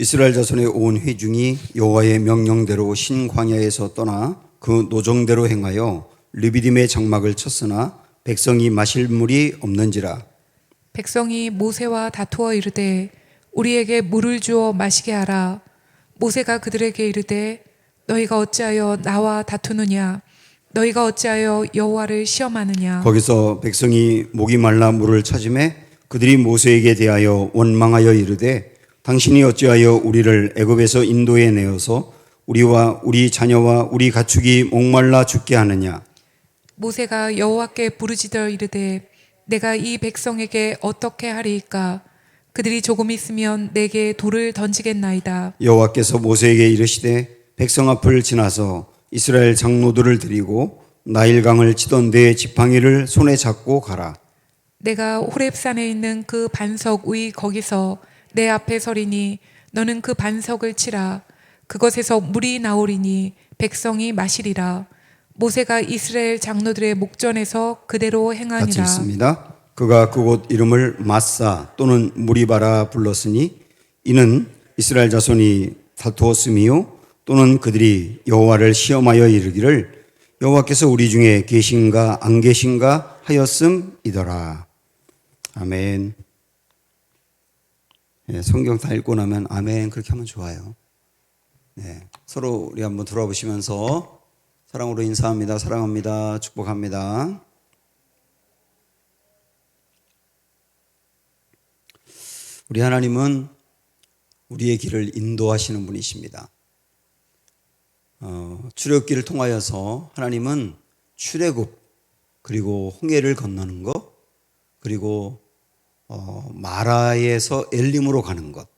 이스라엘 자손의 온 회중이 여호와의 명령대로 신광야에서 떠나 그 노정대로 행하여 르비딤의 장막을 쳤으나 백성이 마실 물이 없는지라 백성이 모세와 다투어 이르되 우리에게 물을 주어 마시게 하라. 모세가 그들에게 이르되 너희가 어찌하여 나와 다투느냐? 너희가 어찌하여 여호와를 시험하느냐? 거기서 백성이 목이 말라 물을 찾음에 그들이 모세에게 대하여 원망하여 이르되 당신이 어찌하여 우리를 애굽에서 인도에 내어서 우리와 우리 자녀와 우리 가축이 목말라 죽게 하느냐 모세가 여호와께 부르짖어 이르되 내가 이 백성에게 어떻게 하리이까? 그들이 조금 있으면 내게 돌을 던지겠나이다. 여호와께서 모세에게 이르시되 백성 앞을 지나서 이스라엘 장로들을 데리고 나일강을 치던 내 지팡이를 손에 잡고 가라 내가 호렙산에 있는 그 반석 의 거기서 내 앞에 서리니 너는 그 반석을 치라 그것에서 물이 나오리니 백성이 마시리라 모세가 이스라엘 장로들의 목전에서 그대로 같이 행하니라 읽습니다. 그가 그곳 이름을 마사 또는 무리바라 불렀으니 이는 이스라엘 자손이 다투었음이요 또는 그들이 여호와를 시험하여 이르기를 여호와께서 우리 중에 계신가 안 계신가 하였음이더라. 아멘. 예, 성경 다 읽고 나면 아멘 그렇게 하면 좋아요. 네, 서로 우리 한번 돌아보시면서 사랑으로 인사합니다. 사랑합니다. 축복합니다. 우리 하나님은 우리의 길을 인도하시는 분이십니다. 어, 출애굽기를 통하여서 하나님은 출애굽 그리고 홍해를 건너는 것 그리고 어, 마라에서 엘림으로 가는 것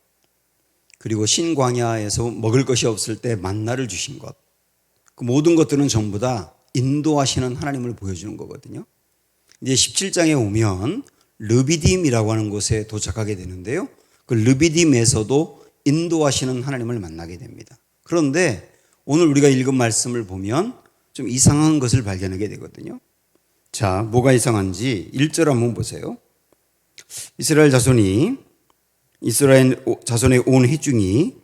그리고 신광야에서 먹을 것이 없을 때 만나를 주신 것 그 모든 것들은 전부 다 인도하시는 하나님을 보여주는 거거든요. 이제 17장에 오면 르비딤이라고 하는 곳에 도착하게 되는데요. 그 르비딤에서도 인도하시는 하나님을 만나게 됩니다. 그런데 오늘 우리가 읽은 말씀을 보면 좀 이상한 것을 발견하게 되거든요. 자, 뭐가 이상한지 1절 한번 보세요. 이스라엘 자손이 이스라엘 자손의 온 회중이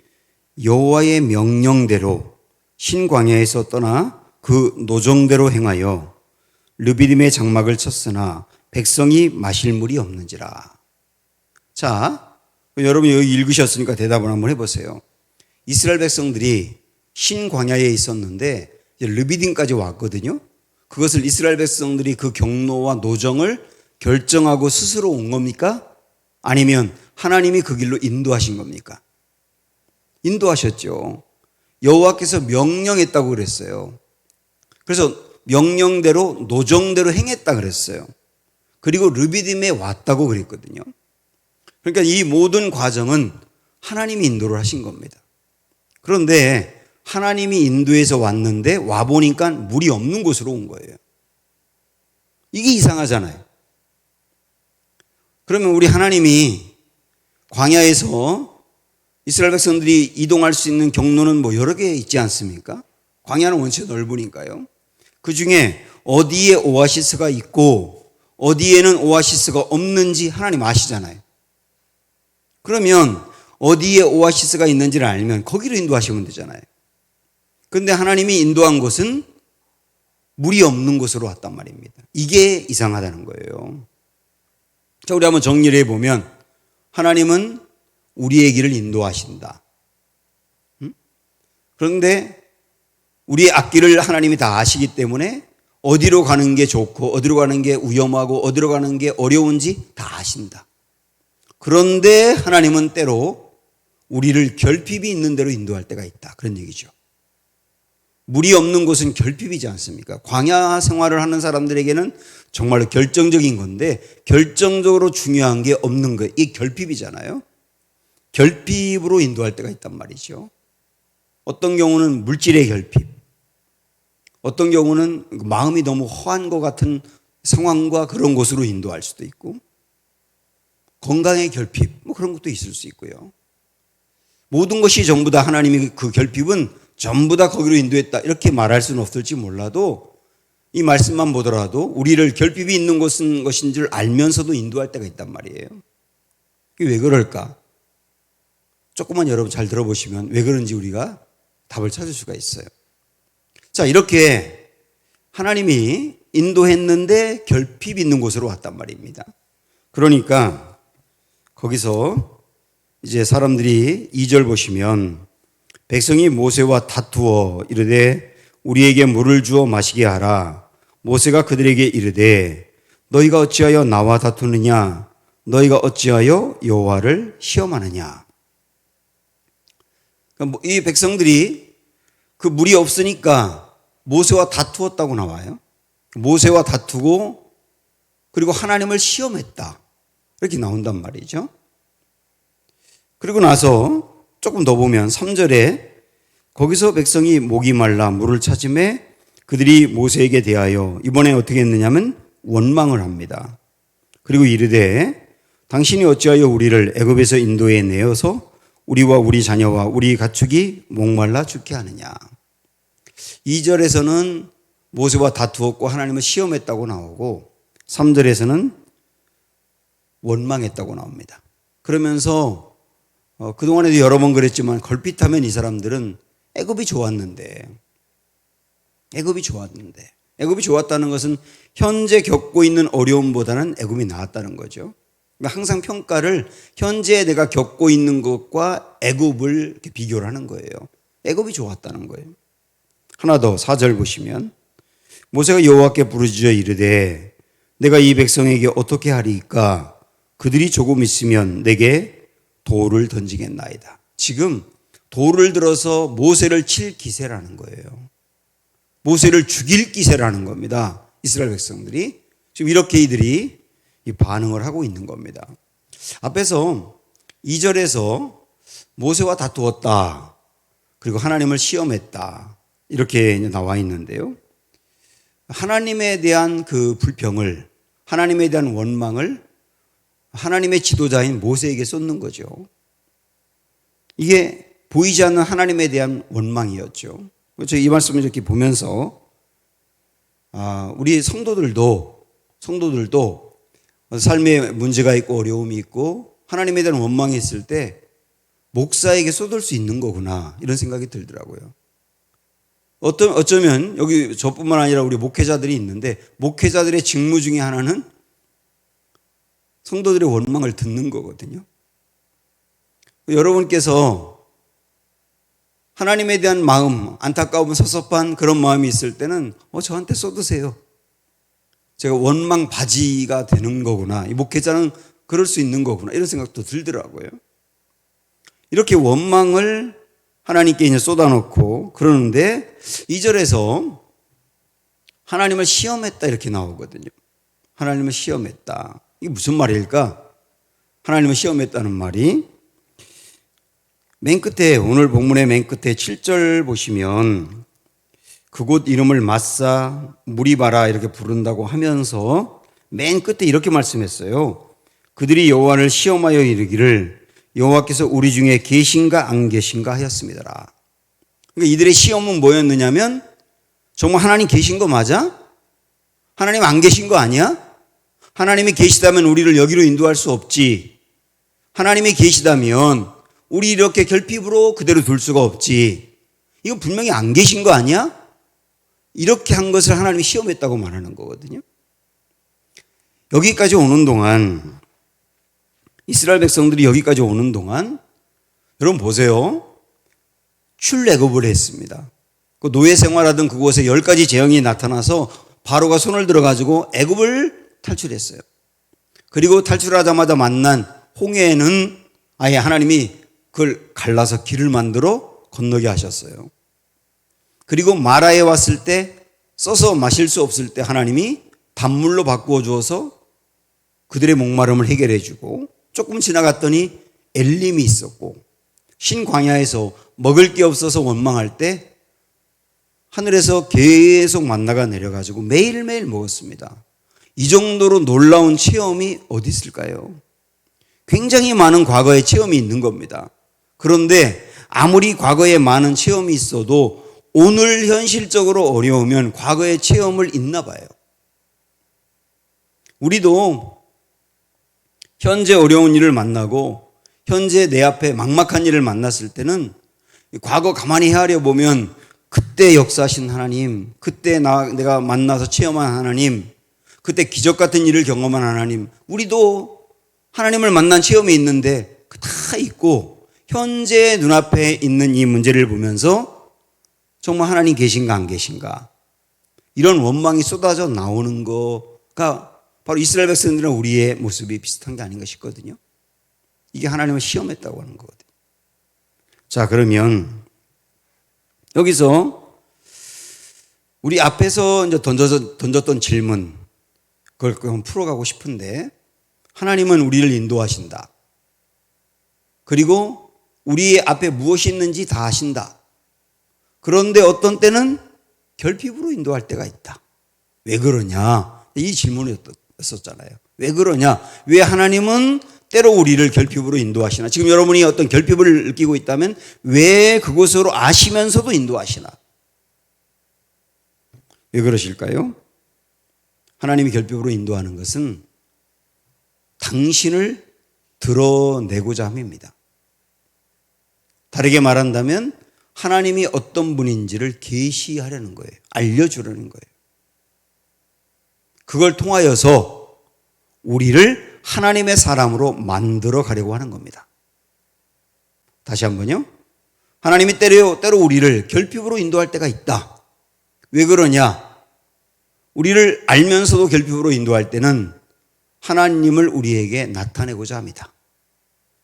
여호와의 명령대로 신광야에서 떠나 그 노정대로 행하여 르비딤의 장막을 쳤으나 백성이 마실 물이 없는지라. 자, 여러분 여기 읽으셨으니까 대답을 한번 해보세요. 이스라엘 백성들이 신광야에 있었는데 이제 르비딤까지 왔거든요. 그것을 이스라엘 백성들이 그 경로와 노정을 결정하고 스스로 온 겁니까? 아니면 하나님이 그 길로 인도하신 겁니까? 인도하셨죠. 여호와께서 명령했다고 그랬어요. 그래서 명령대로 노정대로 행했다 그랬어요. 그리고 르비딤에 왔다고 그랬거든요. 그러니까 이 모든 과정은 하나님이 인도를 하신 겁니다. 그런데 하나님이 인도에서 왔는데 와 보니까 물이 없는 곳으로 온 거예요. 이게 이상하잖아요. 그러면 우리 하나님이 광야에서 이스라엘 백성들이 이동할 수 있는 경로는 뭐 여러 개 있지 않습니까? 광야는 원체 넓으니까요. 그 중에 어디에 오아시스가 있고 어디에는 오아시스가 없는지 하나님 아시잖아요. 그러면 어디에 오아시스가 있는지를 알면 거기로 인도하시면 되잖아요. 근데 하나님이 인도한 곳은 물이 없는 곳으로 왔단 말입니다. 이게 이상하다는 거예요. 자, 우리 한번 정리를 해보면 하나님은 우리의 길을 인도하신다. 음? 그런데 우리의 앞길을 하나님이 다 아시기 때문에 어디로 가는 게 좋고 어디로 가는 게 위험하고 어디로 가는 게 어려운지 다 아신다. 그런데 하나님은 때로 우리를 결핍이 있는 대로 인도할 때가 있다. 그런 얘기죠. 물이 없는 곳은 결핍이지 않습니까? 광야 생활을 하는 사람들에게는 정말로 결정적인 건데 결정적으로 중요한 게 없는 거예요. 이게 결핍이잖아요. 결핍으로 인도할 때가 있단 말이죠. 어떤 경우는 물질의 결핍, 어떤 경우는 마음이 너무 허한 것 같은 상황과 그런 곳으로 인도할 수도 있고, 건강의 결핍, 뭐 그런 것도 있을 수 있고요. 모든 것이 전부 다 하나님이 그 결핍은 전부 다 거기로 인도했다. 이렇게 말할 수는 없을지 몰라도 이 말씀만 보더라도 우리를 결핍이 있는 것은 것인 줄 알면서도 인도할 때가 있단 말이에요. 왜 그럴까? 조금만 여러분 잘 들어보시면 왜 그런지 우리가 답을 찾을 수가 있어요. 자, 이렇게 하나님이 인도했는데 결핍 있는 곳으로 왔단 말입니다. 그러니까 거기서 이제 사람들이 2절 보시면 백성이 모세와 다투어 이르되 우리에게 물을 주어 마시게 하라. 모세가 그들에게 이르되 너희가 어찌하여 나와 다투느냐? 너희가 어찌하여 여호와를 시험하느냐? 그러니까 뭐이 백성들이 그 물이 없으니까 모세와 다투었다고 나와요. 모세와 다투고 그리고 하나님을 시험했다. 이렇게 나온단 말이죠. 그리고 나서 조금 더 보면 3절에 거기서 백성이 목이 말라 물을 찾음에 그들이 모세에게 대하여 이번에 어떻게 했느냐면 원망을 합니다. 그리고 이르되 당신이 어찌하여 우리를 애굽에서 인도에 내어서 우리와 우리 자녀와 우리 가축이 목말라 죽게 하느냐. 2절에서는 모세와 다투었고 하나님을 시험했다고 나오고 3절에서는 원망했다고 나옵니다. 그러면서 어, 그동안에도 여러 번 그랬지만 걸핏하면 이 사람들은 애굽이 좋았는데 애굽이 좋았는데 애굽이 좋았다는 것은 현재 겪고 있는 어려움보다는 애굽이 나았다는 거죠. 그러니까 항상 평가를 현재 내가 겪고 있는 것과 애굽을 비교를 하는 거예요. 애굽이 좋았다는 거예요. 하나 더 4절 보시면 모세가 여호와께 부르짖어 이르되 내가 이 백성에게 어떻게 하리이까 그들이 조금 있으면 내게 돌을 던지겠나이다. 지금 돌을 들어서 모세를 칠 기세라는 거예요. 모세를 죽일 기세라는 겁니다. 이스라엘 백성들이 지금 이렇게 이들이 이 반응을 하고 있는 겁니다. 앞에서 2절에서 모세와 다투었다. 그리고 하나님을 시험했다. 이렇게 나와 있는데요. 하나님에 대한 그 불평을 하나님에 대한 원망을 하나님의 지도자인 모세에게 쏟는 거죠. 이게 보이지 않는 하나님에 대한 원망이었죠. 그렇죠. 이 말씀을 이렇게 보면서 아, 우리 성도들도 성도들도 삶에 문제가 있고 어려움이 있고 하나님에 대한 원망이 있을 때 목사에게 쏟을 수 있는 거구나 이런 생각이 들더라고요. 어쩌면 여기 저뿐만 아니라 우리 목회자들이 있는데 목회자들의 직무 중에 하나는 성도들의 원망을 듣는 거거든요. 여러분께서 하나님에 대한 마음, 안타까움, 섭섭한 그런 마음이 있을 때는 어, 저한테 쏟으세요. 제가 원망 바지가 되는 거구나. 이 목회자는 그럴 수 있는 거구나. 이런 생각도 들더라고요. 이렇게 원망을 하나님께 이제 쏟아놓고 그러는데 2절에서 하나님을 시험했다 이렇게 나오거든요. 하나님을 시험했다. 이게 무슨 말일까? 하나님을 시험했다는 말이 맨 끝에 오늘 본문의 맨 끝에 7절 보시면 그곳 이름을 마사 무리바라 이렇게 부른다고 하면서 맨 끝에 이렇게 말씀했어요. 그들이 여호와를 시험하여 이르기를 여호와께서 우리 중에 계신가 안 계신가 하였습니다. 그러니까 이들의 시험은 뭐였느냐면 정말 하나님 계신 거 맞아? 하나님 안 계신 거 아니야? 하나님이 계시다면 우리를 여기로 인도할 수 없지. 하나님이 계시다면 우리 이렇게 결핍으로 그대로 둘 수가 없지. 이거 분명히 안 계신 거 아니야? 이렇게 한 것을 하나님이 시험했다고 말하는 거거든요. 여기까지 오는 동안 이스라엘 백성들이 여기까지 오는 동안 여러분 보세요. 출애굽을 했습니다. 그 노예 생활하던 그곳에 열 가지 재앙이 나타나서 바로가 손을 들어 가지고 애굽을 탈출했어요. 그리고 탈출하자마자 만난 홍해는 아예 하나님이 그걸 갈라서 길을 만들어 건너게 하셨어요. 그리고 마라에 왔을 때 써서 마실 수 없을 때 하나님이 단물로 바꾸어 주어서 그들의 목마름을 해결해 주고 조금 지나갔더니 엘림이 있었고 신광야에서 먹을 게 없어서 원망할 때 하늘에서 계속 만나가 내려가지고 매일매일 먹었습니다. 이 정도로 놀라운 체험이 어디 있을까요? 굉장히 많은 과거의 체험이 있는 겁니다. 그런데 아무리 과거에 많은 체험이 있어도 오늘 현실적으로 어려우면 과거의 체험을 잊나 봐요. 우리도 현재 어려운 일을 만나고 현재 내 앞에 막막한 일을 만났을 때는 과거 가만히 헤아려 보면 그때 역사하신 하나님, 그때 나, 내가 만나서 체험한 하나님, 그때 기적 같은 일을 경험한 하나님, 우리도 하나님을 만난 체험이 있는데 그다 있고 현재 눈앞에 있는 이 문제를 보면서 정말 하나님 계신가 안 계신가 이런 원망이 쏟아져 나오는 거가 바로 이스라엘 백성들은 우리의 모습이 비슷한 게 아닌가 싶거든요. 이게 하나님을 시험했다고 하는 거거든요. 자, 그러면 여기서 우리 앞에서 이제 던져, 던졌던 질문, 그걸 풀어가고 싶은데, 하나님은 우리를 인도하신다. 그리고 우리 앞에 무엇이 있는지 다 아신다. 그런데 어떤 때는 결핍으로 인도할 때가 있다. 왜 그러냐? 이 질문이었었잖아요. 왜 그러냐? 왜 하나님은 때로 우리를 결핍으로 인도하시나? 지금 여러분이 어떤 결핍을 느끼고 있다면 왜 그곳으로 아시면서도 인도하시나? 왜 그러실까요? 하나님이 결핍으로 인도하는 것은 당신을 드러내고자 함입니다. 다르게 말한다면 하나님이 어떤 분인지를 계시하려는 거예요. 알려주려는 거예요. 그걸 통하여서 우리를 하나님의 사람으로 만들어 가려고 하는 겁니다. 다시 한번요. 하나님이 때려, 때로 우리를 결핍으로 인도할 때가 있다. 왜 그러냐? 우리를 알면서도 결핍으로 인도할 때는 하나님을 우리에게 나타내고자 합니다.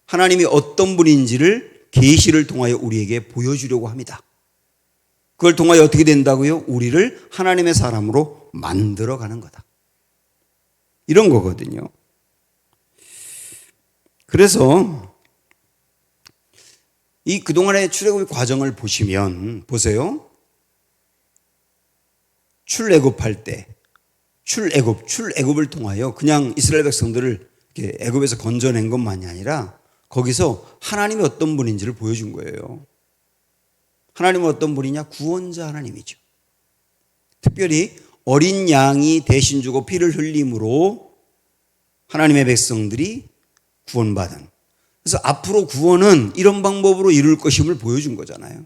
하나님이 어떤 분인지를 계시를 통하여 우리에게 보여주려고 합니다. 그걸 통하여 어떻게 된다고요? 우리를 하나님의 사람으로 만들어 가는 거다. 이런 거거든요. 그래서 이 그동안의 출애굽의 과정을 보시면 보세요. 출애굽할 때 출애굽 출애굽을 통하여 그냥 이스라엘 백성들을 애굽에서 건져낸 것만이 아니라 거기서 하나님이 어떤 분인지를 보여준 거예요. 하나님은 어떤 분이냐? 구원자 하나님이죠. 특별히 어린 양이 대신 주고 피를 흘림으로 하나님의 백성들이 구원받은. 그래서 앞으로 구원은 이런 방법으로 이룰 것임을 보여준 거잖아요.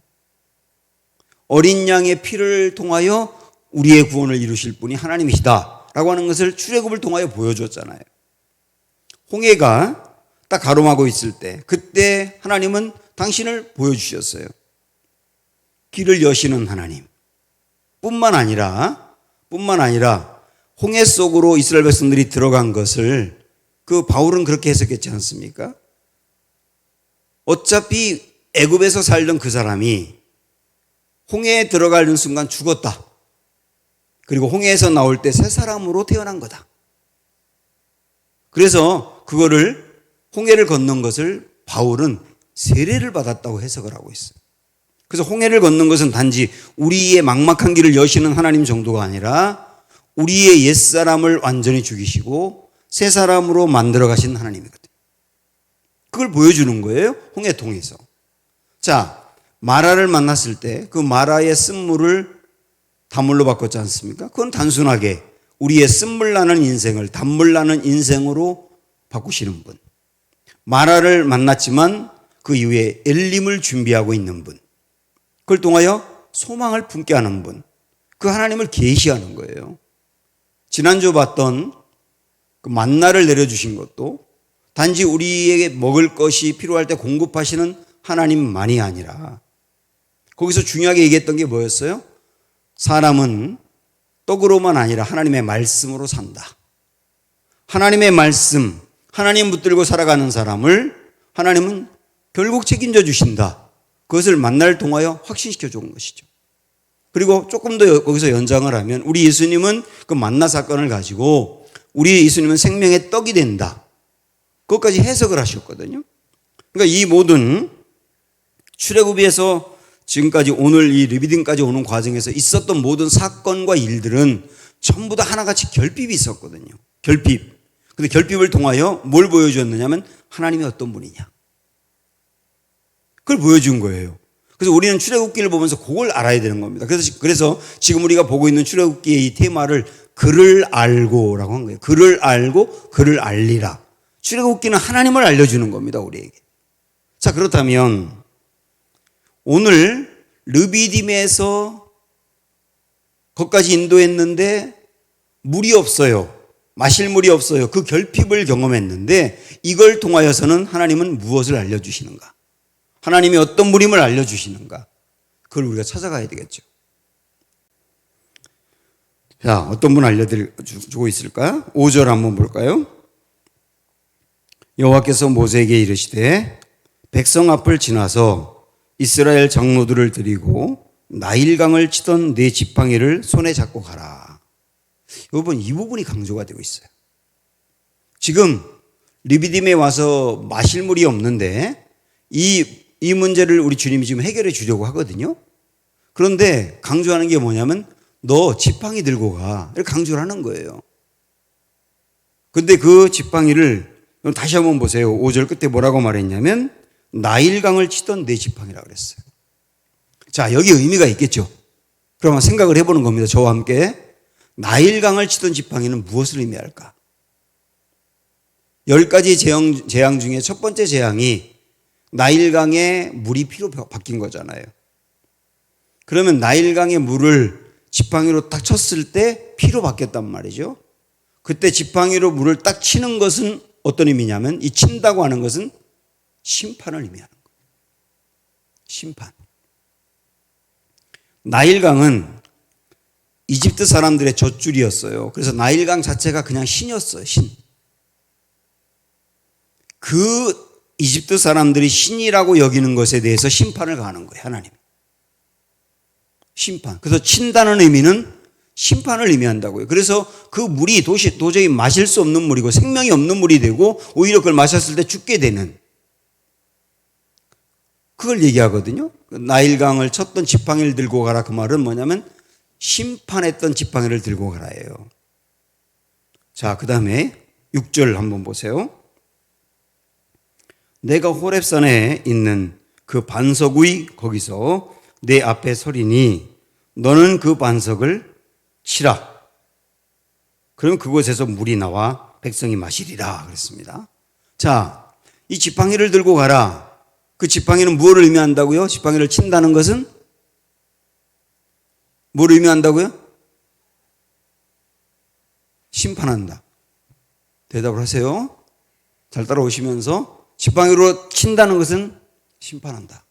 어린 양의 피를 통하여 우리의 구원을 이루실 분이 하나님이시다. 라고 하는 것을 출애굽을 통하여 보여줬잖아요. 홍해가 딱 가로막고 있을 때, 그때 하나님은 당신을 보여주셨어요. 길을 여시는 하나님. 뿐만 아니라, 뿐만 아니라, 홍해 속으로 이스라엘 백성들이 들어간 것을 그 바울은 그렇게 해석했지 않습니까? 어차피 애굽에서 살던 그 사람이 홍해에 들어가는 순간 죽었다. 그리고 홍해에서 나올 때 새 사람으로 태어난 거다. 그래서 그거를 홍해를 건넌 것을 바울은 세례를 받았다고 해석을 하고 있어요. 그래서 홍해를 건넌 것은 단지 우리의 막막한 길을 여시는 하나님 정도가 아니라 우리의 옛사람을 완전히 죽이시고 새 사람으로 만들어 가신 하나님이거든요. 그걸 보여주는 거예요. 홍해 통해서. 자, 마라를 만났을 때 그 마라의 쓴물을 단물로 바꿨지 않습니까? 그건 단순하게 우리의 쓴물 나는 인생을 단물 나는 인생으로 바꾸시는 분. 마라를 만났지만 그 이후에 엘림을 준비하고 있는 분. 그걸 통하여 소망을 품게 하는 분. 그 하나님을 계시하는 거예요. 지난주 봤던 그 만나를 내려주신 것도 단지 우리에게 먹을 것이 필요할 때 공급하시는 하나님만이 아니라 거기서 중요하게 얘기했던 게 뭐였어요? 사람은 떡으로만 아니라 하나님의 말씀으로 산다. 하나님의 말씀, 하나님 붙들고 살아가는 사람을 하나님은 결국 책임져 주신다. 그것을 만날 통하여 확신시켜 준 것이죠. 그리고 조금 더 거기서 연장을 하면 우리 예수님은 그 만나 사건을 가지고 우리 예수님은 생명의 떡이 된다. 그것까지 해석을 하셨거든요. 그러니까 이 모든 출애굽에서 지금까지 오늘 이 리비딩까지 오는 과정에서 있었던 모든 사건과 일들은 전부 다 하나같이 결핍이 있었거든요. 결핍. 근데 결핍을 통하여 뭘 보여주었느냐면 하나님이 어떤 분이냐. 그걸 보여준 거예요. 그래서 우리는 출애굽기를 보면서 그걸 알아야 되는 겁니다. 그래서 그래서 지금 우리가 보고 있는 출애굽기의 이 테마를 그를 알고라고 한 거예요. 그를 알고 그를 알리라. 출애굽기는 하나님을 알려주는 겁니다. 우리에게. 자, 그렇다면 오늘 르비딤에서 거기까지 인도했는데 물이 없어요. 마실 물이 없어요. 그 결핍을 경험했는데 이걸 통하여서는 하나님은 무엇을 알려주시는가? 하나님이 어떤 물임을 알려주시는가? 그걸 우리가 찾아가야 되겠죠. 자, 어떤 분 알려주고 있을까? 5절 한번 볼까요? 여호와께서 모세에게 이르시되 백성 앞을 지나서 이스라엘 장로들을 드리고 나일강을 치던 네 지팡이를 손에 잡고 가라. 여러분 이 부분이 강조가 되고 있어요. 지금 리비딤에 와서 마실 물이 없는데 이, 이 문제를 우리 주님이 지금 해결해 주려고 하거든요. 그런데 강조하는 게 뭐냐면 너 지팡이 들고 가. 이렇게 강조를 하는 거예요. 근데 그 지팡이를 다시 한번 보세요. 5절 끝에 뭐라고 말했냐면 나일강을 치던 내 지팡이라 그랬어요. 자, 여기 의미가 있겠죠. 그러면 생각을 해보는 겁니다. 저와 함께. 나일강을 치던 지팡이는 무엇을 의미할까? 열 가지 재앙, 재앙 중에 첫 번째 재앙이 나일강에 물이 피로 바뀐 거잖아요. 그러면 나일강의 물을 지팡이로 딱 쳤을 때 피로 바뀌었단 말이죠. 그때 지팡이로 물을 딱 치는 것은 어떤 의미냐면 이 친다고 하는 것은 심판을 의미하는 거예요. 심판. 나일강은 이집트 사람들의 젖줄이었어요. 그래서 나일강 자체가 그냥 신이었어요. 신. 그 이집트 사람들이 신이라고 여기는 것에 대해서 심판을 가하는 거예요. 하나님. 심판. 그래서 친다는 의미는 심판을 의미한다고요. 그래서 그 물이 도시, 도저히 마실 수 없는 물이고 생명이 없는 물이 되고 오히려 그걸 마셨을 때 죽게 되는 그걸 얘기하거든요. 나일강을 쳤던 지팡이를 들고 가라 그 말은 뭐냐면 심판했던 지팡이를 들고 가라예요. 자, 그 다음에 6절 한번 보세요. 내가 호랩산에 있는 그 반석 위 거기서 내 앞에 서리니 너는 그 반석을 치라. 그럼 그곳에서 물이 나와 백성이 마시리라 그랬습니다. 자, 이 지팡이를 들고 가라. 그 지팡이는 무엇을 의미한다고요? 지팡이를 친다는 것은 뭘 의미한다고요? 심판한다. 대답을 하세요. 잘 따라오시면서 지팡이로 친다는 것은 심판한다.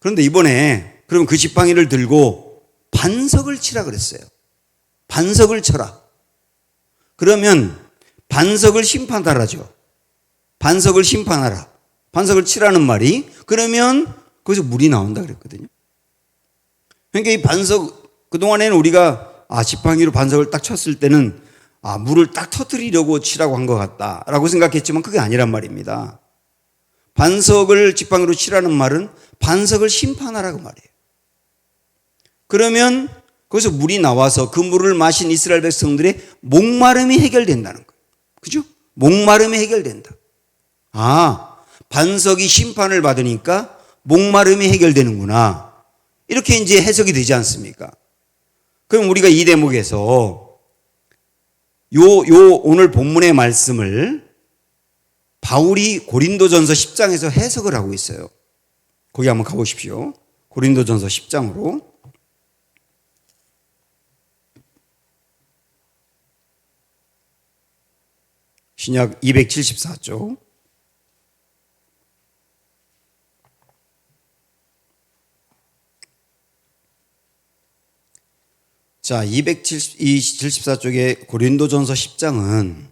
그런데 이번에 그럼 그 지팡이를 들고 반석을 치라 그랬어요. 반석을 쳐라. 그러면 반석을 심판하라죠. 반석을 심판하라. 반석을 치라는 말이 그러면 거기서 물이 나온다 그랬거든요. 그러니까 이 반석 그동안에는 우리가 아 지팡이로 반석을 딱 쳤을 때는 아 물을 딱 터뜨리려고 치라고 한 것 같다라고 생각했지만 그게 아니란 말입니다. 반석을 지팡이로 치라는 말은 반석을 심판하라고 말이에요. 그러면 거기서 물이 나와서 그 물을 마신 이스라엘 백성들의 목마름이 해결된다는 거예요. 그죠? 목마름이 해결된다. 아, 반석이 심판을 받으니까 목마름이 해결되는구나. 이렇게 이제 해석이 되지 않습니까? 그럼 우리가 이 대목에서 요, 요 오늘 본문의 말씀을 바울이 고린도전서 10장에서 해석을 하고 있어요. 거기 한번 가보십시오. 고린도전서 10장으로. 신약 274쪽. 자, 274쪽의 고린도전서 10장은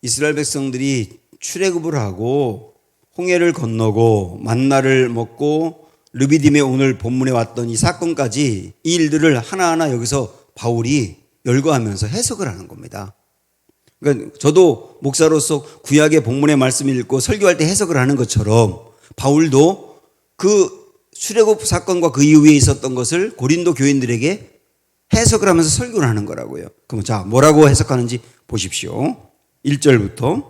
이스라엘 백성들이 출애굽을 하고 홍해를 건너고 만나를 먹고 르비딤에 오늘 본문에 왔던 이 사건까지 이 일들을 하나하나 여기서 바울이 열거하면서 해석을 하는 겁니다. 그러니까 저도 목사로서 구약의 본문의 말씀을 읽고 설교할 때 해석을 하는 것처럼 바울도 그 수레굽 사건과 그 이후에 있었던 것을 고린도 교인들에게 해석을 하면서 설교를 하는 거라고요. 그럼 자, 뭐라고 해석하는지 보십시오. 1절부터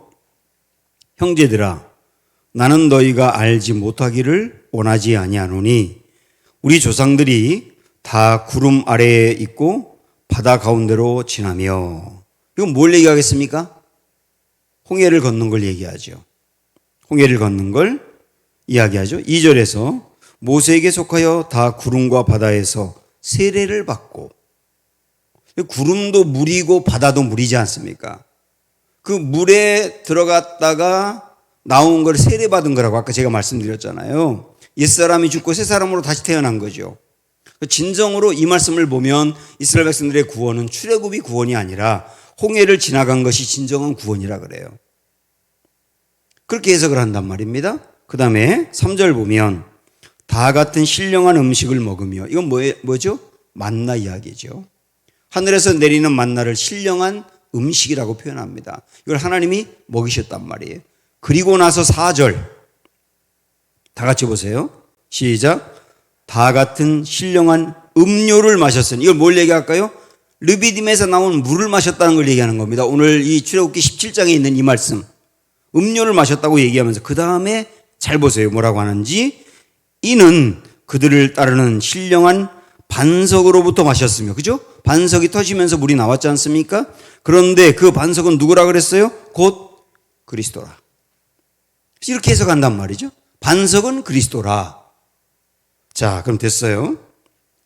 형제들아 나는 너희가 알지 못하기를 원하지 아니하노니 우리 조상들이 다 구름 아래에 있고 바다 가운데로 지나며 이건 뭘 얘기하겠습니까? 홍해를 걷는 걸 얘기하죠. 홍해를 걷는 걸 이야기하죠. 2절에서 모세에게 속하여 다 구름과 바다에서 세례를 받고 구름도 물이고 바다도 물이지 않습니까? 그 물에 들어갔다가 나온 걸 세례받은 거라고 아까 제가 말씀드렸잖아요. 옛사람이 죽고 새 사람으로 다시 태어난 거죠. 진정으로 이 말씀을 보면 이스라엘 백성들의 구원은 출애굽이 구원이 아니라 홍해를 지나간 것이 진정한 구원이라 그래요. 그렇게 해석을 한단 말입니다. 그 다음에 3절 보면 다 같은 신령한 음식을 먹으며 이건 뭐, 뭐죠? 만나 이야기죠. 하늘에서 내리는 만나를 신령한 음식이라고 표현합니다. 이걸 하나님이 먹이셨단 말이에요. 그리고 나서 4절 다 같이 보세요. 시작. 다 같은 신령한 음료를 마셨으니 이걸 뭘 얘기할까요? 르비딤에서 나온 물을 마셨다는 걸 얘기하는 겁니다. 오늘 이 출애굽기 17장에 있는 이 말씀. 음료를 마셨다고 얘기하면서 그 다음에 잘 보세요. 뭐라고 하는지 이는 그들을 따르는 신령한 반석으로부터 마셨으며 그죠? 반석이 터지면서 물이 나왔지 않습니까? 그런데 그 반석은 누구라 그랬어요? 곧 그리스도라. 이렇게 해석한단 말이죠. 반석은 그리스도라. 자, 그럼 됐어요.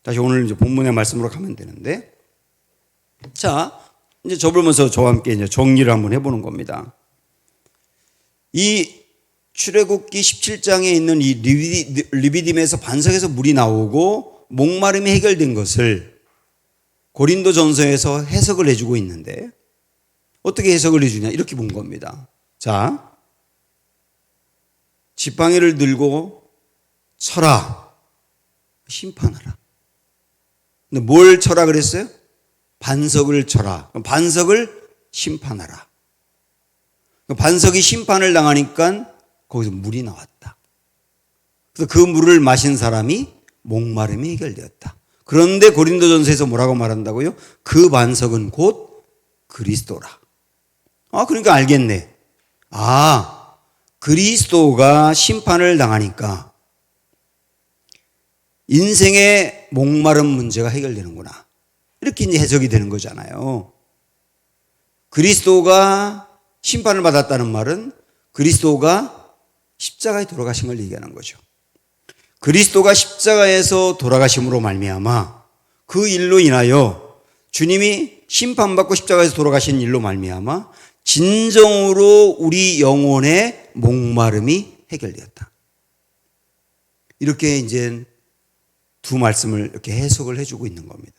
다시 오늘 이제 본문의 말씀으로 가면 되는데. 자, 이제 접으면서 저와 함께 이제 정리를 한번 해보는 겁니다. 이 출애굽기 17장에 있는 이 리비딤에서 반석에서 물이 나오고 목마름이 해결된 것을 고린도 전서에서 해석을 해주고 있는데 어떻게 해석을 해주냐 이렇게 본 겁니다. 자, 지팡이를 들고 쳐라 심판하라. 근데 뭘 쳐라 그랬어요? 반석을 쳐라. 반석을 심판하라. 그 반석이 심판을 당하니까 거기서 물이 나왔다. 그래서 그 물을 마신 사람이 목마름이 해결되었다. 그런데 고린도전서에서 뭐라고 말한다고요? 그 반석은 곧 그리스도라. 아, 그러니까 알겠네. 아, 그리스도가 심판을 당하니까 인생의 목마름 문제가 해결되는구나. 이렇게 이제 해석이 되는 거잖아요. 그리스도가 심판을 받았다는 말은 그리스도가 십자가에 돌아가신 걸 얘기하는 거죠. 그리스도가 십자가에서 돌아가심으로 말미암아 그 일로 인하여 주님이 심판받고 십자가에서 돌아가신 일로 말미암아 진정으로 우리 영혼의 목마름이 해결되었다. 이렇게 이제 두 말씀을 이렇게 해석을 해주고 있는 겁니다.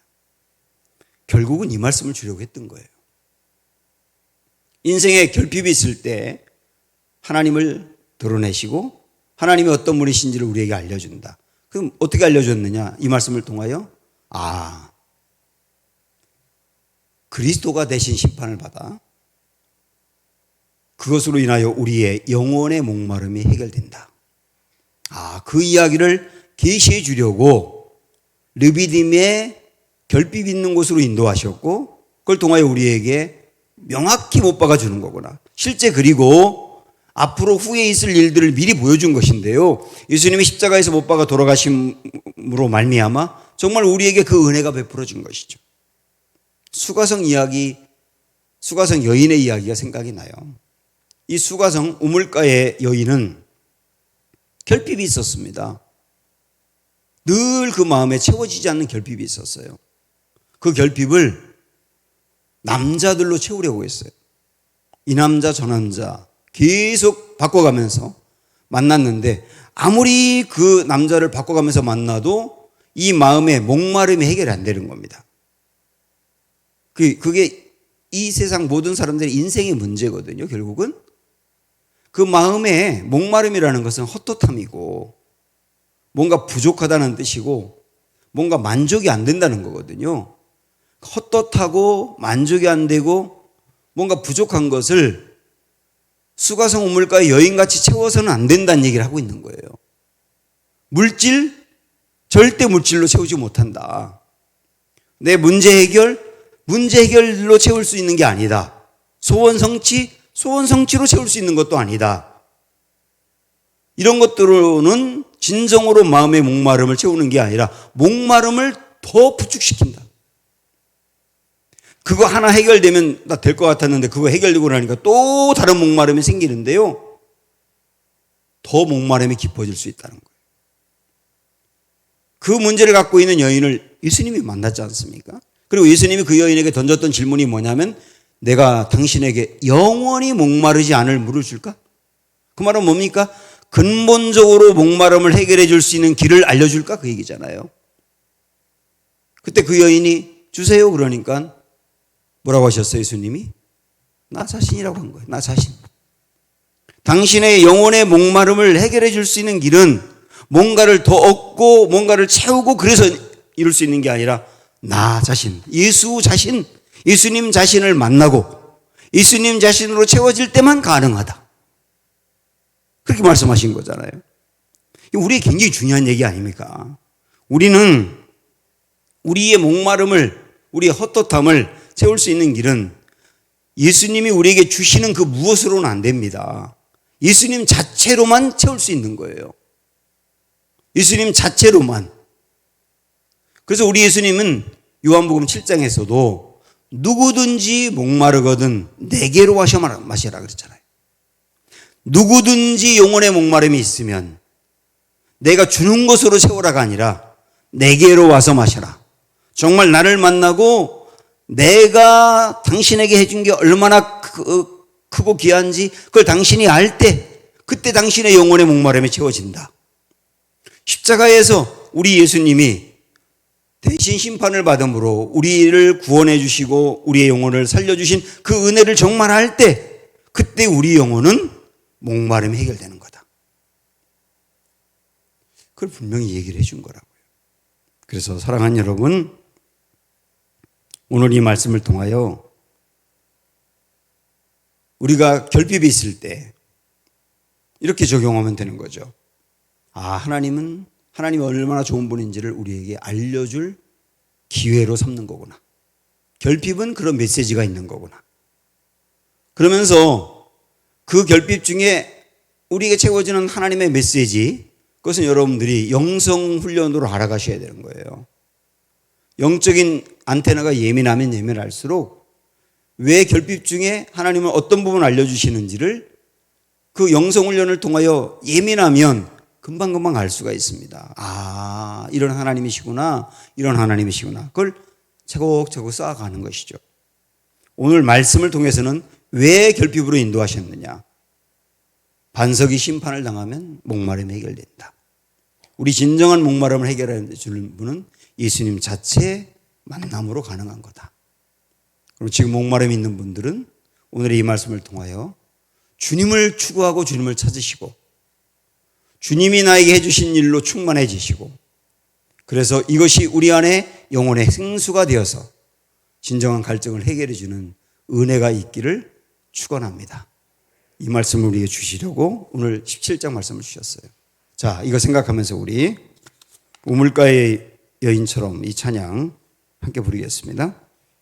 결국은 이 말씀을 주려고 했던 거예요. 인생에 결핍이 있을 때 하나님을 드러내시고 하나님이 어떤 분이신지를 우리에게 알려준다. 그럼 어떻게 알려줬느냐? 이 말씀을 통하여 아 그리스도가 대신 심판을 받아 그것으로 인하여 우리의 영혼의 목마름이 해결된다. 아, 그 이야기를 계시해 주려고 르비딤의 결핍 있는 곳으로 인도하셨고 그걸 통하여 우리에게 명확히 못 박아 주는 거구나. 실제 그리고 앞으로 후에 있을 일들을 미리 보여준 것인데요. 예수님이 십자가에서 못 박아 돌아가심으로 말미암아 정말 우리에게 그 은혜가 베풀어진 것이죠. 수가성 이야기, 수가성 여인의 이야기가 생각이 나요. 이 수가성 우물가의 여인은 결핍이 있었습니다. 늘 그 마음에 채워지지 않는 결핍이 있었어요. 그 결핍을 남자들로 채우려고 했어요. 이 남자, 저 남자 계속 바꿔가면서 만났는데 아무리 그 남자를 바꿔가면서 만나도 이 마음의 목마름이 해결이 안 되는 겁니다. 그, 그게 이 세상 모든 사람들의 인생의 문제거든요, 결국은. 그 마음의 목마름이라는 것은 헛헛함이고 뭔가 부족하다는 뜻이고 뭔가 만족이 안 된다는 거거든요. 헛헛하고 만족이 안 되고 뭔가 부족한 것을 수가성 우물가의 여인같이 채워서는 안 된다는 얘기를 하고 있는 거예요. 물질, 절대 물질로 채우지 못한다. 내 문제 해결, 문제 해결로 채울 수 있는 게 아니다. 소원 성취, 소원 성취로 채울 수 있는 것도 아니다. 이런 것들로는 진정으로 마음의 목마름을 채우는 게 아니라 목마름을 더 부축시킨다. 그거 하나 해결되면 나 될 것 같았는데 그거 해결되고 나니까 또 다른 목마름이 생기는데요. 더 목마름이 깊어질 수 있다는 거예요. 그 문제를 갖고 있는 여인을 예수님이 만났지 않습니까? 그리고 예수님이 그 여인에게 던졌던 질문이 뭐냐면 내가 당신에게 영원히 목마르지 않을 물을 줄까? 그 말은 뭡니까? 근본적으로 목마름을 해결해 줄 수 있는 길을 알려줄까? 그 얘기잖아요. 그때 그 여인이 주세요 그러니까 뭐라고 하셨어요 예수님이? 나 자신이라고 한 거예요. 나 자신. 당신의 영혼의 목마름을 해결해 줄 수 있는 길은 뭔가를 더 얻고 뭔가를 채우고 그래서 이룰 수 있는 게 아니라 나 자신, 예수 자신, 예수님 자신을 만나고 예수님 자신으로 채워질 때만 가능하다. 그렇게 말씀하신 거잖아요. 우리의 굉장히 중요한 얘기 아닙니까? 우리는 우리의 목마름을, 우리의 헛헛함을 채울 수 있는 길은 예수님이 우리에게 주시는 그 무엇으로는 안 됩니다. 예수님 자체로만 채울 수 있는 거예요. 예수님 자체로만. 그래서 우리 예수님은 요한복음 7장에서도 누구든지 목마르거든 내게로 마시라 그랬잖아요. 누구든지 영혼의 목마름이 있으면 내가 주는 것으로 채우라가 아니라 내게로 와서 마셔라. 정말 나를 만나고 내가 당신에게 해준 게 얼마나 크, 크고 귀한지 그걸 당신이 알 때 그때 당신의 영혼의 목마름이 채워진다. 십자가에서 우리 예수님이 대신 심판을 받음으로 우리를 구원해 주시고 우리의 영혼을 살려 주신 그 은혜를 정말 할때 그때 우리 영혼은 목마름이 해결되는 거다. 그걸 분명히 얘기를 해 준 거라고요. 그래서 사랑하는 여러분 오늘 이 말씀을 통하여 우리가 결핍이 있을 때 이렇게 적용하면 되는 거죠. 아, 하나님은 하나님이 얼마나 좋은 분인지를 우리에게 알려줄 기회로 삼는 거구나. 결핍은 그런 메시지가 있는 거구나. 그러면서 그 결핍 중에 우리에게 채워지는 하나님의 메시지, 그것은 여러분들이 영성 훈련으로 알아가셔야 되는 거예요. 영적인 안테나가 예민하면 예민할수록 왜 결핍 중에 하나님은 어떤 부분을 알려주시는지를 그 영성 훈련을 통하여 예민하면 금방금방 알 수가 있습니다. 아, 이런 하나님이시구나. 이런 하나님이시구나. 그걸 차곡차곡 쌓아가는 것이죠. 오늘 말씀을 통해서는 왜 결핍으로 인도하셨느냐? 반석이 심판을 당하면 목마름이 해결된다. 우리 진정한 목마름을 해결해 주는 분은 예수님 자체의 만남으로 가능한 거다. 그리고 지금 목마름이 있는 분들은 오늘의 이 말씀을 통하여 주님을 추구하고 주님을 찾으시고 주님이 나에게 해주신 일로 충만해지시고 그래서 이것이 우리 안에 영혼의 생수가 되어서 진정한 갈증을 해결해 주는 은혜가 있기를 축원합니다. 이 말씀을 우리에게 주시려고 오늘 17장 말씀을 주셨어요. 자, 이거 생각하면서 우리 우물가의 여인처럼 이 찬양 함께 부르겠습니다.